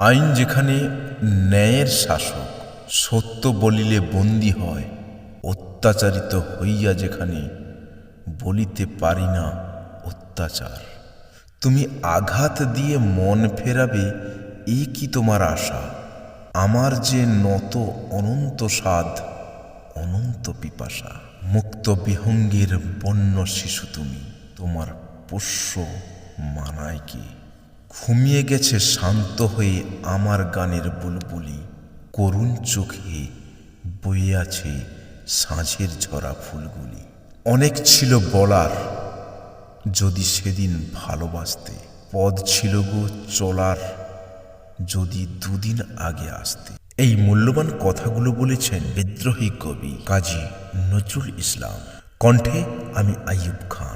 আইন যেখানে ন্যায়ের শাসক সত্য বলিলে বন্দী হয়, অত্যাচারিত হইয়া যেখানে বলিতে পারি না অত্যাচার। তুমি আঘাত দিয়ে মন ফেরাবে, এ কি তোমার আশা? আমার যে নত অনন্ত সাধ অনন্ত পিপাসা। মুক্ত বিহঙ্গের বন্য শিশু তুমি, তোমার পোষ্য মানায় কি? ঘুমিয়ে গেছে শান্ত হয়ে আমার গানের বুলবুলি। করুণ চোখে বয়ে আছে সাঁঝের ঝরা ফুলগুলি। অনেক ছিল বলার, যদি সেদিন ভালোবাসতে। পদ ছিল গো চলার, যদি দুদিন আগে আসতে। এই মূল্যবান কথাগুলো বলেছেন বিদ্রোহী কবি কাজী নজরুল ইসলাম। কণ্ঠে আমি আইয়ুব খান।